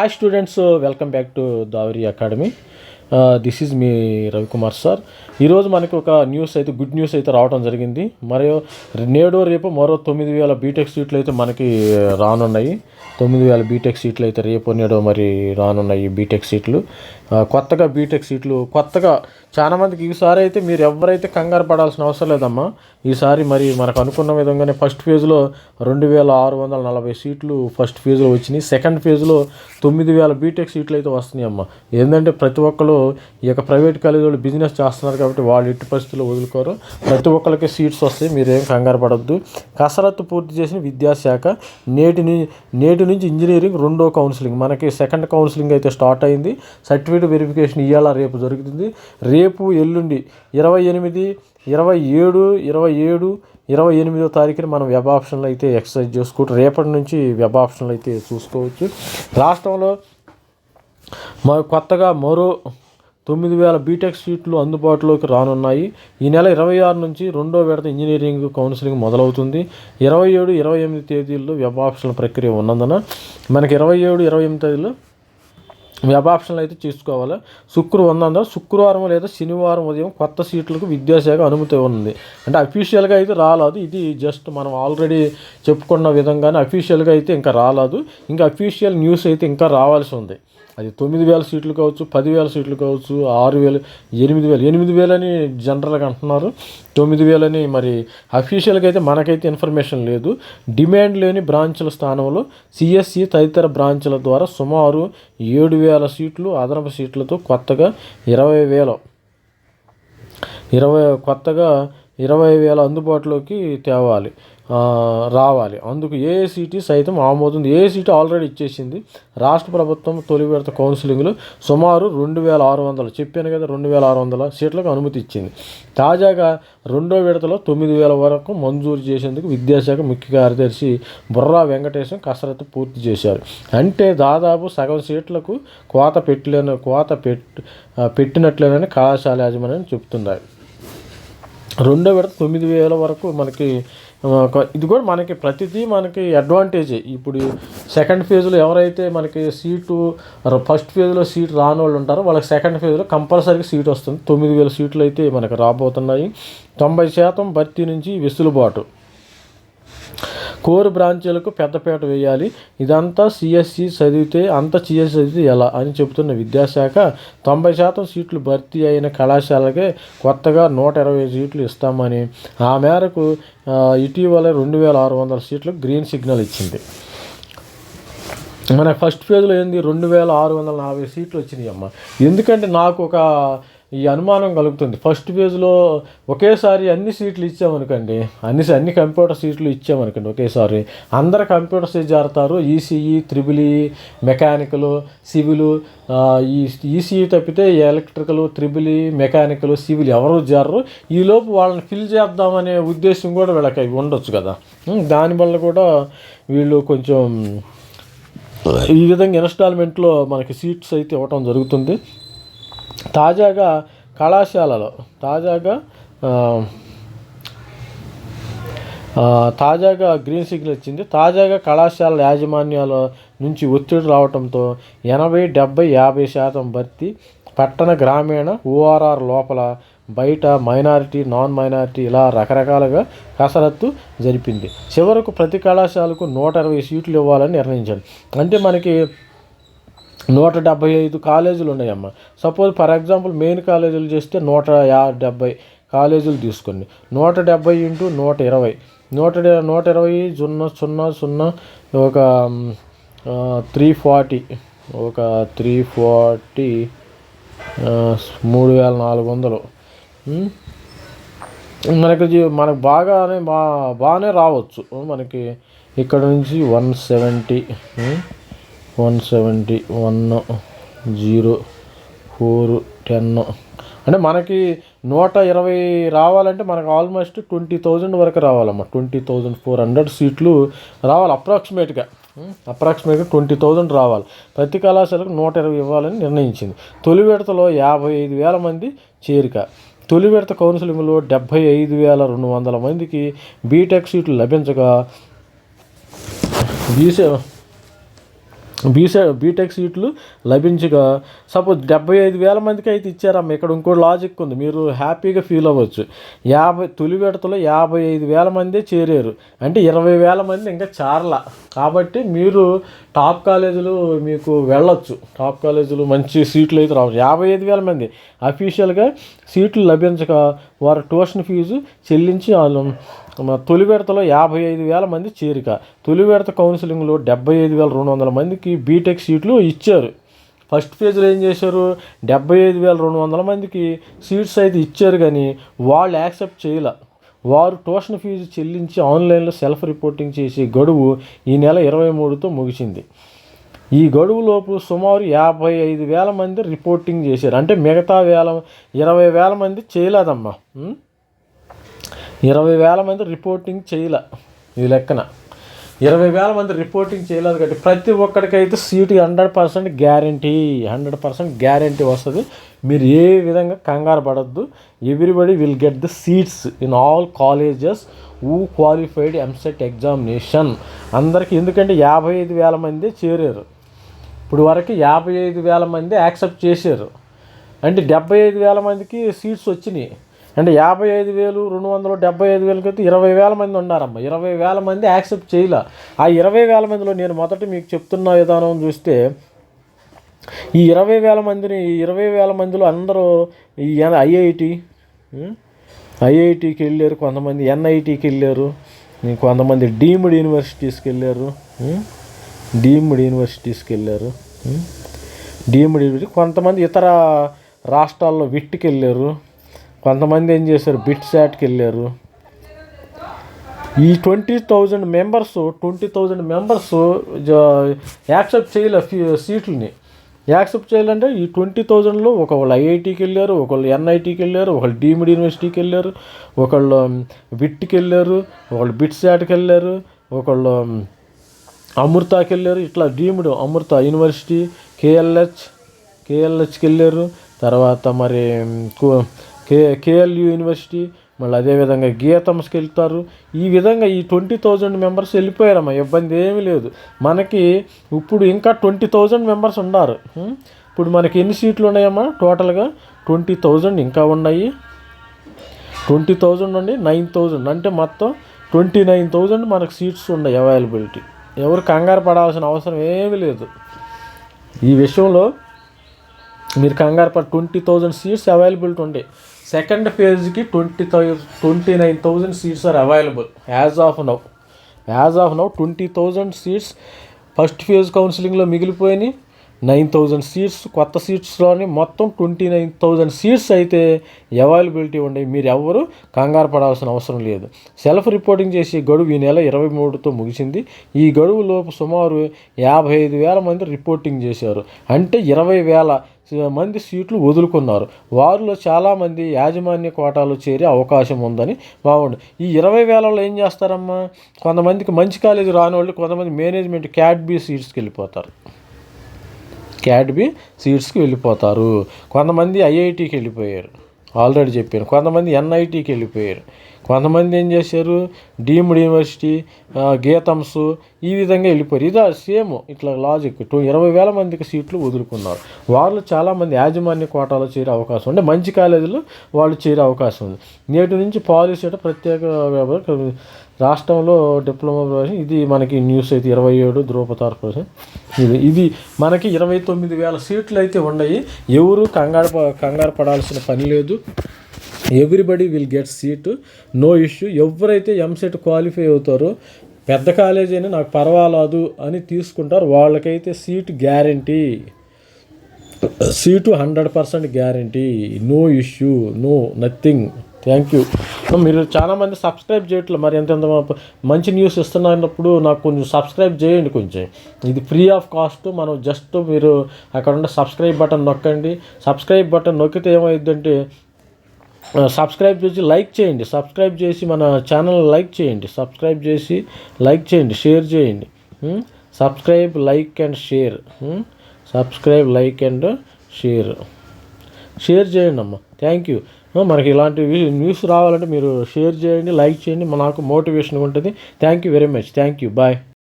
hi students welcome back to davri academy. This is me Ravikumar sir ఈరోజు మనకి ఒక news అయితే good news అయితే రావడం జరిగింది. మరియు నేడు రేపు మరో తొమ్మిది వేల బీటెక్ సీట్లు అయితే మనకి రానున్నాయి. తొమ్మిది వేల బీటెక్ సీట్లు అయితే రేపు నేడు మరి రానున్నాయి బీటెక్ సీట్లు కొత్తగా బీటెక్ సీట్లు కొత్తగా చాలామందికి ఈసారి అయితే మీరు ఎవరైతే కంగారు పడాల్సిన అవసరం లేదమ్మా ఈసారి మరి మనకు అనుకున్న విధంగానే ఫస్ట్ ఫేజ్లో రెండు వేల ఆరు వందల నలభై సీట్లు ఫస్ట్ ఫేజ్లో వచ్చినాయి. సెకండ్ ఫేజ్లో తొమ్మిది వేల బీటెక్ సీట్లు అయితే వస్తున్నాయి అమ్మ ఏంటంటే ప్రతి ఒక్కరు ఈ యొక్క ప్రైవేట్ కాలేజీలు బిజినెస్ చేస్తున్నారు కాబట్టి వాళ్ళు ఎట్టి పరిస్థితుల్లో వదులుకోరు. ప్రతి ఒక్కరికి సీట్స్ వస్తాయి మీరేం కంగారు పడద్దు. కసరత్తు పూర్తి చేసిన విద్యాశాఖ నేటి నేటి నుంచి ఇంజనీరింగ్ రెండో కౌన్సిలింగ్. మనకి సెకండ్ కౌన్సిలింగ్ అయితే స్టార్ట్ అయింది. సర్టిఫికేట్ వెరిఫికేషన్ ఇవాళ రేపు జరుగుతుంది. రేపు ఎల్లుండి ఇరవై ఎనిమిది ఇరవై ఏడు ఇరవై ఏడు ఇరవై ఎనిమిదో తారీఖున మనం వెబ్ ఆప్షన్లు అయితే ఎక్సర్సైజ్ చేసుకుంటూ రేపటి నుంచి వెబ్ ఆప్షన్లు అయితే చూసుకోవచ్చు. రాష్ట్రంలో మా కొత్తగా మరో తొమ్మిది వేల బీటెక్ సీట్లు అందుబాటులోకి రానున్నాయి. ఈ నెల ఇరవై ఆరు నుంచి రెండో విడత ఇంజనీరింగ్ కౌన్సిలింగ్ మొదలవుతుంది. ఇరవై ఏడు ఇరవై ఎనిమిది తేదీల్లో వెబ్ ఆప్షన్ల ప్రక్రియ ఉన్నందున మనకి ఇరవై ఏడు ఇరవై ఎనిమిది తేదీలో వెబ్ ఆప్షన్లు అయితే తీసుకోవాలి శుక్రవారం ఉందా శుక్రవారం లేదా శనివారం ఉదయం కొత్త సీట్లకు విద్యాశాఖ అనుమతి ఉంది అంటే అఫీషియల్గా అయితే రాలేదు. ఇది జస్ట్ మనం ఆల్రెడీ చెప్పుకున్న విధంగానే అఫీషియల్గా అయితే ఇంకా రాలేదు. ఇంకా అఫీషియల్ న్యూస్ అయితే ఇంకా రావాల్సి ఉంది. అది తొమ్మిది వేల సీట్లు కావచ్చు పదివేల సీట్లు కావచ్చు ఆరు వేలు ఎనిమిది వేలు. ఎనిమిది వేలని జనరల్గా అంటున్నారు. తొమ్మిది వేలని మరి అఫీషియల్గా అయితే మనకైతే ఇన్ఫర్మేషన్ లేదు. డిమాండ్ లేని బ్రాంచ్ల స్థానంలో సిఎస్సి తదితర బ్రాంచ్ల ద్వారా సుమారు ఏడు వేల సీట్లు అదనపు సీట్లతో కొత్తగా ఇరవై వేల ఇరవై కొత్తగా ఇరవై వేల అందుబాటులోకి తేవాలి రావాలి. అందుకు ఏఐసిటి సైతం ఆమోదం ఏఐసిటి ఆల్రెడీ ఇచ్చేసింది. రాష్ట్ర ప్రభుత్వం తొలి విడత కౌన్సిలింగ్లో సుమారు రెండు వేల ఆరు వందలు చెప్పాను కదా రెండు వేల ఆరు వందల సీట్లకు అనుమతి ఇచ్చింది. తాజాగా రెండో విడతలో తొమ్మిది వేల వరకు మంజూరు చేసేందుకు విద్యాశాఖ ముఖ్య కార్యదర్శి బుర్రా వెంకటేశం కసరత్తు పూర్తి చేశారు. అంటే దాదాపు సగం సీట్లకు కోత పెట్టలేని కోత పెట్టినట్లేనని కళాశాల యాజమాన్యం చెప్తున్నారు రెండో విడత తొమ్మిది వేల వరకు మనకి ఇది కూడా మనకి ప్రతిదీ మనకి అడ్వాంటేజే ఇప్పుడు సెకండ్ ఫేజ్లో ఎవరైతే మనకి సీటు ఫస్ట్ ఫేజ్లో సీట్ రాని వాళ్ళు ఉంటారో వాళ్ళకి సెకండ్ ఫేజ్లో కంపల్సరీగా సీట్ వస్తుంది. తొమ్మిది వేల సీట్లు అయితే మనకి రాబోతున్నాయి. తొంభై శాతం భర్తీ నుంచి వెసులుబాటు. కోర్ బ్రాంచీలకు పెద్దపీట వేయాలి. ఇదంతా సిఎస్సి చదివితే అంత సిఎస్సి చదివితే ఎలా అని చెబుతున్న విద్యాశాఖ తొంభై శాతం సీట్లు భర్తీ అయిన కళాశాలకే కొత్తగా నూట ఇరవై సీట్లు ఇస్తామని. ఆ మేరకు ఇటీవల రెండు వేల ఆరు వందల సీట్లకు గ్రీన్ సిగ్నల్ ఇచ్చింది. మన ఫస్ట్ ఫేజ్లో ఏంది? రెండు వేల ఆరు వందల నలభై సీట్లు వచ్చినాయి అమ్మ ఎందుకంటే నాకు ఒక ఈ అనుమానం కలుగుతుంది. ఫస్ట్ ఫేజ్లో ఒకేసారి అన్ని సీట్లు ఇచ్చామనుకోండి అన్ని అన్ని కంప్యూటర్ సీట్లు ఇచ్చామనుకోండి ఒకేసారి అందరు computer seat జారుతారు. ECE triple E mechanical civil ఈ ఈసీఈ తప్పితే electrical triple E mechanical civil ఎవరు జారరు. ఈలోపు వాళ్ళని ఫిల్ చేద్దామనే ఉద్దేశం కూడా వీళ్ళకి ఉండొచ్చు కదా. దానివల్ల కూడా వీళ్ళు కొంచెం ఈ విధంగా ఇన్స్టాల్మెంట్లో మనకి సీట్స్ అయితే ఇవ్వటం జరుగుతుంది. తాజాగా కళాశాలలో తాజాగా తాజాగా గ్రీన్ సిగ్నల్ ఇచ్చింది. తాజాగా కళాశాల యాజమాన్యాల నుంచి ఒత్తిడి రావడంతో ఎనభై డెబ్బై యాభై శాతం భర్తీ పట్టణ గ్రామీణ ఓఆర్ఆర్ లోపల బయట మైనారిటీ నాన్ మైనారిటీ ఇలా రకరకాలుగా కసరత్తు జరిపింది. చివరకు ప్రతి కళాశాలకు నూట ఇరవై సీట్లు ఇవ్వాలని నిర్ణయించాడు అంటే మనకి నూట డెబ్బై ఐదు కాలేజీలు ఉన్నాయమ్మ. సపోజ్ ఫర్ ఎగ్జాంపుల్ మెయిన్ కాలేజీలు చేస్తే నూట యా డెబ్బై కాలేజీలు తీసుకోండి నూట డెబ్బై ఇంటూ నూట ఇరవై నూట నూట ఇరవై సున్నా సున్నా సున్నా ఒక త్రీ ఫార్టీ ఒక త్రీ ఫార్టీ మూడు వేల నాలుగు వందలు. మనకి మనకు బాగానే బా బాగానే రావచ్చు. మనకి ఇక్కడ నుంచి one seventy one seventy one zero four ten. అంటే మనకి నూట ఇరవై రావాలంటే మనకు ఆల్మోస్ట్ ట్వంటీ థౌజండ్ వరకు రావాలమ్మా. ట్వంటీ థౌజండ్ ఫోర్ హండ్రెడ్ సీట్లు రావాలి అప్రాక్సిమేట్గా. అప్రాక్సిమేట్గా ట్వంటీ థౌజండ్ రావాలి. ప్రతి కళాశాలకు నూట ఇరవై ఇవ్వాలని నిర్ణయించింది. తొలి విడతలో యాభై ఐదు వేల మంది చేరిక. తొలి విడత కౌన్సిలింగ్లో డెబ్భై ఐదు వేల రెండు వందల మందికి బీటెక్ సీట్లు లభించగా బీసీ బీసె బీటెక్ సీట్లు లభించగా సపోజ్ డెబ్బై ఐదు వేల మందికి అయితే ఇచ్చారమ్మ ఇక్కడ ఇంకో లాజిక్ ఉంది. మీరు హ్యాపీగా ఫీల్ అవ్వచ్చు. యాభై తొలి విడతలో యాభై ఐదు వేల మందే చేరారు. అంటే ఇరవై వేల మంది ఇంకా చారల. కాబట్టి మీరు టాప్ కాలేజీలు మీకు వెళ్ళొచ్చు. టాప్ కాలేజీలు మంచి సీట్లు అయితే రావచ్చు. యాభై ఐదు వేల మంది. అఫీషియల్గా సీట్లు లభించక వారు ట్యూషన్ ఫీజు చెల్లించి వాళ్ళు తొలి విడతలో యాభై ఐదు వేల మంది చేరిక. తొలి విడత కౌన్సిలింగ్లో డెబ్బై ఐదు వేల రెండు వందల మందికి బీటెక్ సీట్లు ఇచ్చారు. ఫస్ట్ ఫేజ్లో ఏం చేశారు? డెబ్బై ఐదు వేల రెండు వందల మందికి సీట్స్ అయితే ఇచ్చారు కానీ వాళ్ళు యాక్సెప్ట్ చేయలే. వారు ట్యూషన్ ఫీజు చెల్లించి ఆన్లైన్లో సెల్ఫ్ రిపోర్టింగ్ చేసే గడువు ఈ నెల ఇరవై మూడుతో ముగిసింది. ఈ గడువులోపు సుమారు యాభై ఐదు వేల మంది రిపోర్టింగ్ చేశారు. అంటే మిగతా వేల ఇరవై వేల మంది చేయలేదమ్మా. ఇరవై వేల మంది రిపోర్టింగ్ చేయలే ఈ లెక్కన. ఇరవై వేల మంది రిపోర్టింగ్ చేయలేదు కాబట్టి ప్రతి ఒక్కడికైతే seat hundred percent guarantee hundred percent guarantee వస్తుంది. మీరు ఏ విధంగా కంగారు పడద్దు. Everybody will get the seats in all colleges uh qualified EAMCET examination అందరికీ ఎందుకంటే యాభై ఐదు వేల మంది చేరారు. ఇప్పుడు వరకు యాభై ఐదు వేల మంది యాక్సెప్ట్ చేశారు. అంటే డెబ్బై ఐదు వేల మందికి సీట్స్ వచ్చినాయి. అంటే యాభై ఐదు వేలు రెండు వందలు డెబ్బై ఐదు వేలకి అయితే ఇరవై వేల మంది ఉన్నారమ్మ ఇరవై వేల మంది యాక్సెప్ట్ చేయలే. ఆ ఇరవై వేల మందిలో నేను మొదట మీకు చెప్తున్న విధానం చూస్తే ఈ ఇరవై వేల మందిని ఈ ఇరవై వేల మందిలో అందరూ ఈ ఐఐటి ఐఐటికి వెళ్ళారు కొంతమంది ఎన్ఐటికి వెళ్ళారు కొంతమంది డీమ్డ్ యూనివర్సిటీస్కి వెళ్ళారు డీమ్డ్ యూనివర్సిటీస్కి వెళ్ళారు డీమ్డ్ యూనివర్సిటీ కొంతమంది ఇతర రాష్ట్రాల్లో విట్టుకెళ్ళారు కొంతమంది ఏం చేశారు? బిట్ శాట్కి వెళ్ళారు. ఈ twenty thousand members twenty thousand members accept చేయలే సీట్లని. యాక్సెప్ట్ చేయాలంటే ఈ ట్వంటీ థౌజండ్లో ఒకళ్ళు ఐఐటికి వెళ్ళారు ఒకళ్ళు ఎన్ఐటికి వెళ్ళారు ఒకళ్ళు డీమ్డ్ యూనివర్సిటీకి వెళ్ళారు ఒకళ్ళు విట్కి వెళ్ళారు ఒకళ్ళు బిట్స్ శాట్కి వెళ్ళారు ఒకళ్ళు అమృతాకి వెళ్ళారు ఇట్లా డీమ్డ్ అమృత యూనివర్సిటీ కేఎల్హెచ్ కేఎల్హెచ్కి వెళ్ళారు తర్వాత మరి కే కేఎల్యు యూనివర్సిటీ మళ్ళీ అదేవిధంగా గీతమ్స్కి వెళ్తారు ఈ విధంగా ఈ ట్వంటీ థౌజండ్ మెంబర్స్ వెళ్ళిపోయారమ్మా ఇబ్బంది ఏమీ లేదు. మనకి ఇప్పుడు ఇంకా ట్వంటీ థౌజండ్ మెంబర్స్ ఉన్నారు. ఇప్పుడు మనకి ఎన్ని సీట్లు ఉన్నాయమ్మా టోటల్గా? ట్వంటీ థౌజండ్ ఇంకా ఉన్నాయి. ట్వంటీ థౌజండ్ నుండి నైన్ థౌజండ్ అంటే మొత్తం ట్వంటీ నైన్ థౌజండ్ మనకు సీట్స్ ఉన్నాయి అవైలబిలిటీ. ఎవరు కంగారు పడాల్సిన అవసరం ఏమీ లేదు. ఈ విషయంలో మీరు కంగారు పడ ట్వంటీ థౌజండ్ సీట్స్ అవైలబిలిటీ ఉంటాయి సెకండ్ ఫేజ్కి twenty thou twenty nine thousand seats are available. As of now. As of now twenty thousand seats first phase కౌన్సిలింగ్లో మిగిలిపోయినాయి. నైన్ థౌజండ్ సీట్స్ కొత్త సీట్స్లోని మొత్తం ట్వంటీ నైన్ థౌజండ్ సీట్స్ అయితే availability ఉన్నాయి మీరు ఎవరు కంగారు పడాల్సిన అవసరం లేదు. సెల్ఫ్ రిపోర్టింగ్ చేసి గడువు ఈ నెల ఇరవై మూడుతో ముగిసింది. ఈ గడువులోపు సుమారు యాభై ఐదు వేల మంది రిపోర్టింగ్ చేశారు. అంటే ఇరవై వేల మంది సీట్లు వదులుకున్నారు. వారిలో చాలామంది యాజమాన్య కోటాలో చేరే అవకాశం ఉందని బాగుండు ఈ ఇరవై వేలలో ఏం చేస్తారమ్మా? కొంతమందికి మంచి కాలేజీ రాని వాళ్ళు కొంతమంది మేనేజ్మెంట్ క్యాట్ బీ సీట్స్కి వెళ్ళిపోతారు. క్యాట్బీ సీట్స్కి వెళ్ళిపోతారు. కొంతమంది ఐఐటికి వెళ్ళిపోయారు. ఆల్రెడీ చెప్పాను. కొంతమంది ఎన్ఐటికి వెళ్ళిపోయారు. కొంతమంది ఏం చేశారు? డీమ్డ్ యూనివర్సిటీ గీతమ్స్ ఈ విధంగా వెళ్ళిపోయారు. ఇదా సేమ్ ఇట్లా లాజిక్. టూ ఇరవై వేల మందికి సీట్లు వదులుకున్నారు. వాళ్ళు చాలామంది యాజమాన్య కోటాలో చేరే అవకాశం ఉంది మంచి కాలేజీలో వాళ్ళు చేరే అవకాశం ఉంది. నేటి నుంచి పాలసీ అంటే ప్రత్యేక రాష్ట్రంలో డిప్లొమా ప్రవేశం. ఇది మనకి న్యూస్ అయితే ఇరవై ఏడు ధ్రువపతార ప్రవేశం. ఇది ఇది మనకి ఇరవై తొమ్మిది వేల సీట్లు అయితే ఉన్నాయి. ఎవరు కంగారు కంగారు పడాల్సిన పని లేదు. Everybody will get seat no issue ఎవరైతే ఎంసెట్ క్వాలిఫై అవుతారో పెద్ద కాలేజీ అయినా నాకు పర్వాలేదు అని తీసుకుంటారు. వాళ్ళకైతే seat guarantee seat hundred percent guarantee no issue no nothing thank you మీరు చాలామంది సబ్స్క్రైబ్ చేయట్లేదు మరి ఎంత ఎంత మంచి న్యూస్ ఇస్తున్నప్పుడు నాకు కొంచెం సబ్స్క్రైబ్ చేయండి కొంచెం. ఇది ఫ్రీ ఆఫ్ కాస్ట్ మనం జస్ట్ మీరు అక్కడ ఉన్న సబ్స్క్రైబ్ బటన్ నొక్కండి. సబ్స్క్రైబ్ బటన్ నొక్కితే ఏమైందంటే సబ్స్క్రైబ్ చేసి లైక్ చేయండి. సబ్స్క్రైబ్ చేసి మన ఛానల్ లైక్ చేయండి. సబ్స్క్రైబ్ చేసి లైక్ చేయండి. షేర్ చేయండి. Subscribe like and share. Subscribe like and share. Share చేయండి అమ్మ. Thank you. మనకి ఇలాంటి న్యూస్ రావాలంటే మీరు షేర్ చేయండి లైక్ చేయండి. నాకు మోటివేషన్ ఉంటుంది. Thank you very much. Thank you. Bye.